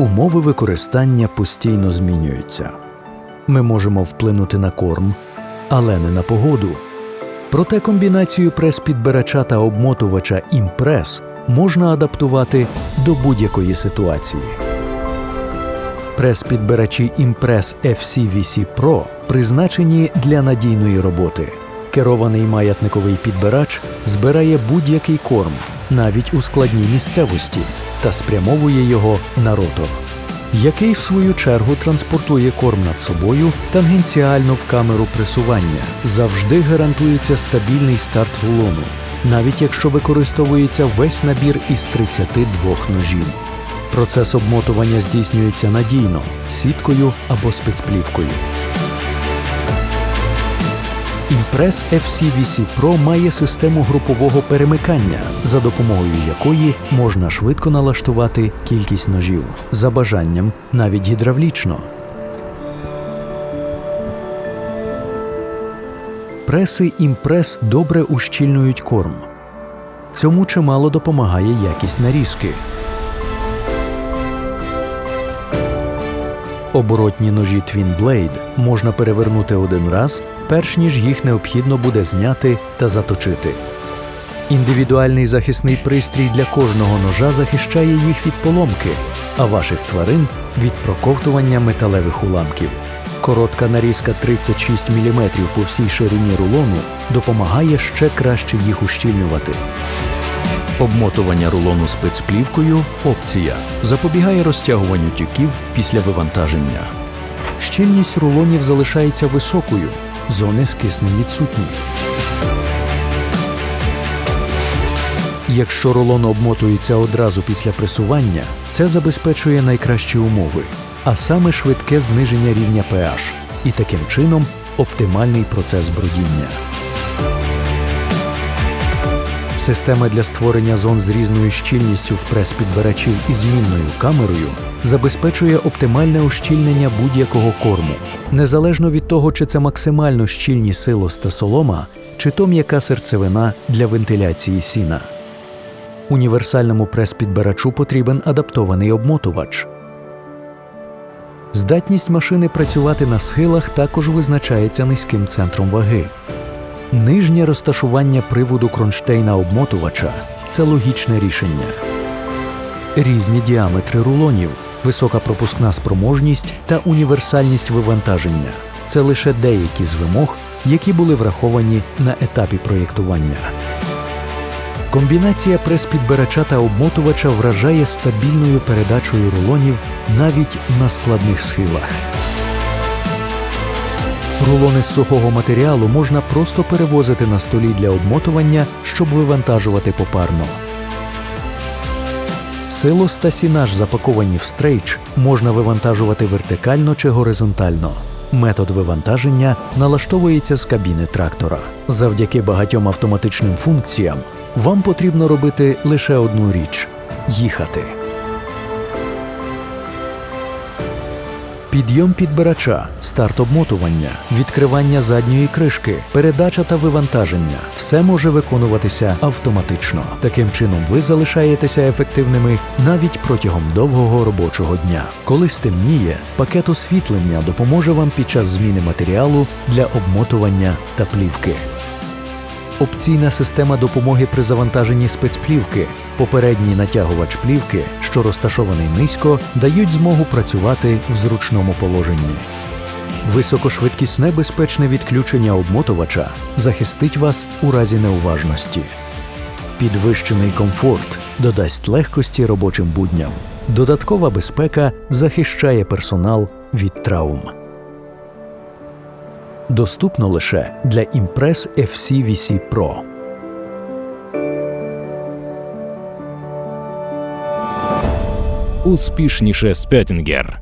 Умови використання постійно змінюються. Ми можемо вплинути на корм, але не на погоду. Проте комбінацію прес-підбирача та обмотувача імпрес можна адаптувати до будь-якої ситуації. Прес-підбирачі Impress FCVC Pro призначені для надійної роботи. Керований маятниковий підбирач збирає будь-який корм, навіть у складній місцевості, та спрямовує його на ротор, який в свою чергу транспортує корм над собою тангенціально в камеру пресування. Завжди гарантується стабільний старт рулону, навіть якщо використовується весь набір із 32 ножів. Процес обмотування здійснюється надійно сіткою або спецплівкою. Impress FCVC Pro має систему групового перемикання, за допомогою якої можна швидко налаштувати кількість ножів за бажанням навіть гідравлічно. Преси Impress добре ущільнюють корм. Цьому чимало допомагає якість нарізки. Оборотні ножі Twin Blade можна перевернути один раз, перш ніж їх необхідно буде зняти та заточити. Індивідуальний захисний пристрій для кожного ножа захищає їх від поломки, а ваших тварин від проковтування металевих уламків. Коротка нарізка 36 мм по всій ширині рулону допомагає ще краще їх ущільнювати. Обмотування рулону спецплівкою опція запобігає розтягуванню тюків після вивантаження. Щільність рулонів залишається високою, зони з киснем відсутні. Якщо рулон обмотується одразу після пресування, це забезпечує найкращі умови, а саме швидке зниження рівня pH і таким чином оптимальний процес бродіння. Система для створення зон з різною щільністю в прес-підбирачів і змінною камерою забезпечує оптимальне ущільнення будь-якого корму, незалежно від того, чи це максимально щільні силос та солома, чи то м'яка серцевина для вентиляції сіна. Універсальному прес-підбирачу потрібен адаптований обмотувач. Здатність машини працювати на схилах також визначається низьким центром ваги. Нижнє розташування приводу кронштейна обмотувача це логічне рішення. Різні діаметри рулонів, висока пропускна спроможність та універсальність вивантаження це лише деякі з вимог, які були враховані на етапі проєктування. Комбінація прес-підбирача та обмотувача вражає стабільною передачею рулонів навіть на складних схилах. Рулони з сухого матеріалу можна просто перевозити на столі для обмотування, щоб вивантажувати попарно. Силос та сінаж, запаковані в стрейч, можна вивантажувати вертикально чи горизонтально. Метод вивантаження налаштовується з кабіни трактора. Завдяки багатьом автоматичним функціям вам потрібно робити лише одну річ їхати. Підйом підбирача, старт обмотування, відкривання задньої кришки, передача та вивантаження все може виконуватися автоматично. Таким чином, ви залишаєтеся ефективними навіть протягом довгого робочого дня. Коли стемніє, пакет освітлення допоможе вам під час зміни матеріалу для обмотування та плівки. Опційна система допомоги при завантаженні спецплівки, попередній натягувач плівки, що розташований низько, дають змогу працювати в зручному положенні. Високошвидкісне безпечне відключення обмотувача захистить вас у разі неуважності. Підвищений комфорт додасть легкості робочим будням. Додаткова безпека захищає персонал від травм. Доступно лише для Impress FCVC Pro. Успішніше Спьотінгер.